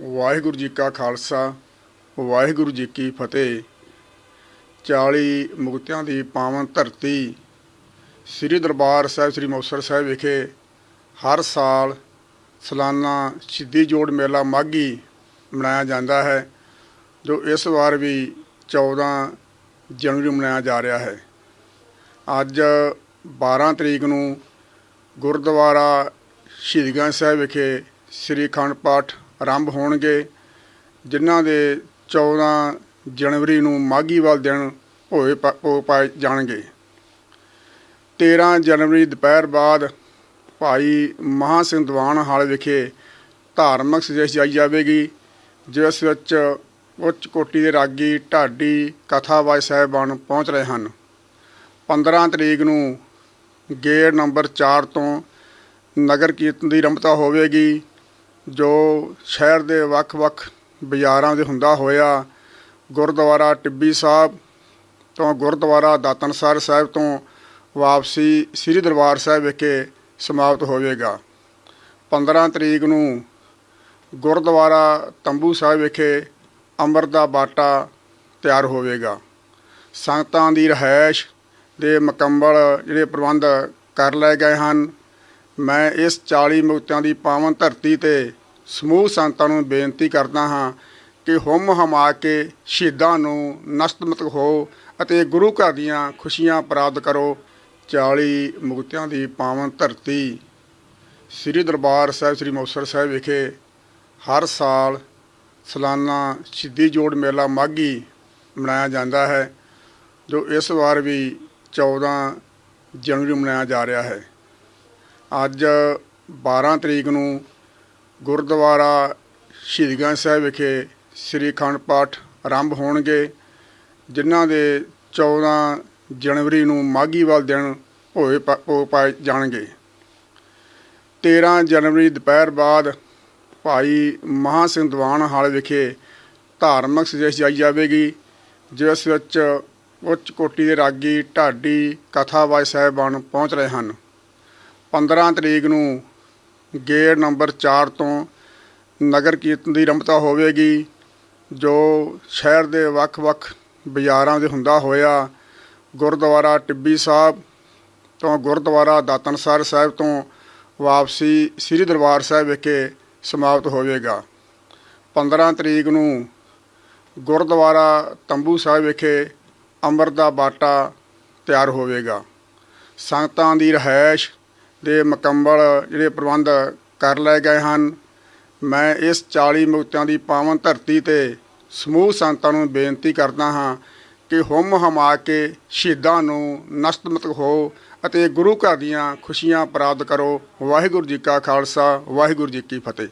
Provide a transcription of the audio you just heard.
ਵਾਹਿਗੁਰੂ ਜੀ ਕਾ ਖਾਲਸਾ, ਵਾਹਿਗੁਰੂ ਜੀ ਕੀ ਫਤਿਹ। 40 ਮੁਕਤਿਆਂ ਦੀ ਪਾਵਨ ਧਰਤੀ ਸ੍ਰੀ ਦਰਬਾਰ ਸਾਹਿਬ, ਸ੍ਰੀ ਮੁਕਤਸਰ ਸਾਹਿਬ ਵਿਖੇ ਹਰ ਸਾਲ ਸਾਲਾਨਾ ਸਿੱਧੀ ਜੋੜ ਮੇਲਾ ਮਾਘੀ ਮਨਾਇਆ ਜਾਂਦਾ ਹੈ, ਜੋ ਇਸ ਵਾਰ ਵੀ 14 ਜਨਵਰੀ ਨੂੰ ਮਨਾਇਆ ਜਾ ਰਿਹਾ ਹੈ। ਅੱਜ 12 ਤਰੀਕ ਨੂੰ ਗੁਰਦੁਆਰਾ ਸ਼ਹੀਦਗੰਜ ਸਾਹਿਬ ਵਿਖੇ ਸ੍ਰੀ ਅਖੰਡ ਪਾਠ ਆਰੰਭ ਹੋਣਗੇ, ਜਿਨ੍ਹਾਂ ਦੇ 14 ਜਨਵਰੀ ਨੂੰ ਮਾਘੀ ਵਾਲ ਦਿਨ ਹੋਏ ਪਾਏ ਜਾਣਗੇ। 13 ਜਨਵਰੀ ਦੁਪਹਿਰ ਬਾਅਦ ਭਾਈ ਮਹਾਂ ਸਿੰਘ ਦੀਵਾਨ ਹਾਲ ਵਿਖੇ ਧਾਰਮਿਕ ਸੰਦੇਸ਼ ਜਾਈ ਜਾਵੇਗੀ, ਜਿਸ ਵਿੱਚ ਉੱਚ ਕੋਟੀ ਦੇ ਰਾਗੀ ਢਾਡੀ ਕਥਾਵਾਚ ਸਾਹਿਬਾਨ ਪਹੁੰਚ ਰਹੇ ਹਨ। 15 ਤਰੀਕ ਨੂੰ ਗੇਟ ਨੰਬਰ 4 ਤੋਂ ਨਗਰ ਕੀਰਤਨ ਦੀ ਰੰਭਤਾ ਹੋਵੇਗੀ। ਜੋ ਸ਼ਹਿਰ ਦੇ ਵੱਖ-ਵੱਖ ਬਾਜ਼ਾਰਾਂ ਦੇ ਹੁੰਦਾ ਹੋਇਆ ਗੁਰਦੁਆਰਾ ਟਿੱਬੀ ਸਾਹਿਬ ਤੋਂ ਗੁਰਦੁਆਰਾ ਦਾਤਨਸਰ ਸਾਹਿਬ ਤੋਂ ਵਾਪਸੀ ਸ੍ਰੀ ਦਰਬਾਰ ਸਾਹਿਬ ਵਿਖੇ ਸਮਾਪਤ ਹੋਵੇਗਾ। 15 ਤਰੀਕ ਨੂੰ ਗੁਰਦੁਆਰਾ ਤੰਬੂ ਸਾਹਿਬ ਵਿਖੇ ਅੰਮ੍ਰਿਤ ਦਾ ਬਾਟਾ ਤਿਆਰ ਹੋਵੇਗਾ। ਸੰਗਤਾਂ ਦੀ ਰਹਿائش ਦੇ ਮੁਕੰਮਲ ਜਿਹੜੇ ਪ੍ਰਬੰਧ ਕਰ ਲਏ ਗਏ ਹਨ। ਮੈਂ ਇਸ 40 ਮੁਕਤਿਆਂ ਦੀ ਪਾਵਨ ਧਰਤੀ ਤੇ ਸਮੂਹ ਸੰਤਾਂ ਨੂੰ ਬੇਨਤੀ ਕਰਦਾ ਹਾਂ ਕਿ ਹੁਮ ਹਮਾ ਕੇ ਸ਼ਹੀਦਾਂ ਨੂੰ ਨਸਤਮਤਕ ਹੋ ਅਤੇ ਗੁਰੂ ਘਰ ਦੀਆਂ ਖੁਸ਼ੀਆਂ ਪ੍ਰਾਪਤ ਕਰੋ। 40 ਮੁਕਤਿਆਂ ਦੀ ਪਾਵਨ ਧਰਤੀ ਸ੍ਰੀ ਦਰਬਾਰ ਸਾਹਿਬ, ਸ੍ਰੀ ਮੁਕਤਸਰ ਸਾਹਿਬ ਵਿਖੇ ਹਰ ਸਾਲ ਸਾਲਾਨਾ ਸਿੱਧੀ ਜੋੜ ਮੇਲਾ ਮਾਘੀ ਮਨਾਇਆ ਜਾਂਦਾ ਹੈ, ਜੋ ਇਸ ਵਾਰ ਵੀ 14 ਜਨਵਰੀ ਨੂੰ ਮਨਾਇਆ ਜਾ ਰਿਹਾ ਹੈ। ਅੱਜ 12 ਤਰੀਕ ਨੂੰ ਗੁਰਦੁਆਰਾ ਸ਼ਹੀਦਗੰਜ ਸਾਹਿਬ ਵਿਖੇ ਸ੍ਰੀ ਅਖੰਡ ਪਾਠ ਆਰੰਭ ਹੋਣਗੇ, ਜਿਨ੍ਹਾਂ ਦੇ 14 ਜਨਵਰੀ ਨੂੰ ਮਾਘੀ ਵਾਲ ਦਿਨ ਹੋਏ ਪਾਏ ਜਾਣਗੇ। 13 ਜਨਵਰੀ ਦੁਪਹਿਰ ਬਾਅਦ ਭਾਈ ਮਹਾਂ ਸਿੰਘ ਦੀਵਾਨ ਹਾਲ ਵਿਖੇ ਧਾਰਮਿਕ ਸੰਦੇਸ਼ ਜਾਈ ਜਾਵੇਗੀ, ਜਿਸ ਵਿੱਚ ਉੱਚ ਕੋਟੀ ਦੇ ਰਾਗੀ ਢਾਡੀ ਕਥਾਵਾਚ ਸਾਹਿਬਾਨ ਪਹੁੰਚ ਰਹੇ ਹਨ। 15 ਤਰੀਕ ਨੂੰ ਗੇਟ ਨੰਬਰ 4 ਤੋਂ ਨਗਰ ਕੀਰਤਨ ਦੀ ਰਮਤਾ ਹੋਵੇਗੀ, ਜੋ ਸ਼ਹਿਰ ਦੇ ਵੱਖ-ਵੱਖ ਬਾਜ਼ਾਰਾਂ ਦੇ ਹੁੰਦਾ ਹੋਇਆ ਗੁਰਦੁਆਰਾ ਟਿੱਬੀ ਸਾਹਿਬ ਤੋਂ ਗੁਰਦੁਆਰਾ ਦਾਤਨਸਰ ਸਾਹਿਬ ਤੋਂ ਵਾਪਸੀ ਸ੍ਰੀ ਦਰਬਾਰ ਸਾਹਿਬ ਵਿਖੇ ਸਮਾਪਤ ਹੋਵੇਗਾ। 15 ਤਰੀਕ ਨੂੰ ਗੁਰਦੁਆਰਾ ਤੰਬੂ ਸਾਹਿਬ ਵਿਖੇ ਅੰਮ੍ਰਿਤ ਦਾ ਬਾਟਾ ਤਿਆਰ ਹੋਵੇਗਾ। ਸੰਗਤਾਂ ਦੀ ਰਹਿائش ਦੇ ਮੁਕੰਮਲ ਜਿਹੜੇ ਪ੍ਰਬੰਧ ਕਰ ਲਏ ਗਏ ਹਨ। ਮੈਂ ਇਸ 40 ਮੁਕਤਿਆਂ ਦੀ ਪਾਵਨ ਧਰਤੀ ਤੇ ਸਮੂਹ ਸੰਤਾਂ ਨੂੰ ਬੇਨਤੀ ਕਰਦਾ ਹਾਂ ਕਿ ਹੁਮ ਹਮਾ ਕੇ ਸ਼ਹੀਦਾਂ ਨੂੰ ਨਸਤਮਤਕ ਹੋ ਅਤੇ ਗੁਰੂ ਘਰ ਦੀਆਂ ਖੁਸ਼ੀਆਂ ਪ੍ਰਾਪਤ ਕਰੋ। ਵਾਹਿਗੁਰੂ ਜੀ ਕਾ ਖਾਲਸਾ, ਵਾਹਿਗੁਰੂ ਜੀ ਕੀ ਫਤਿਹ।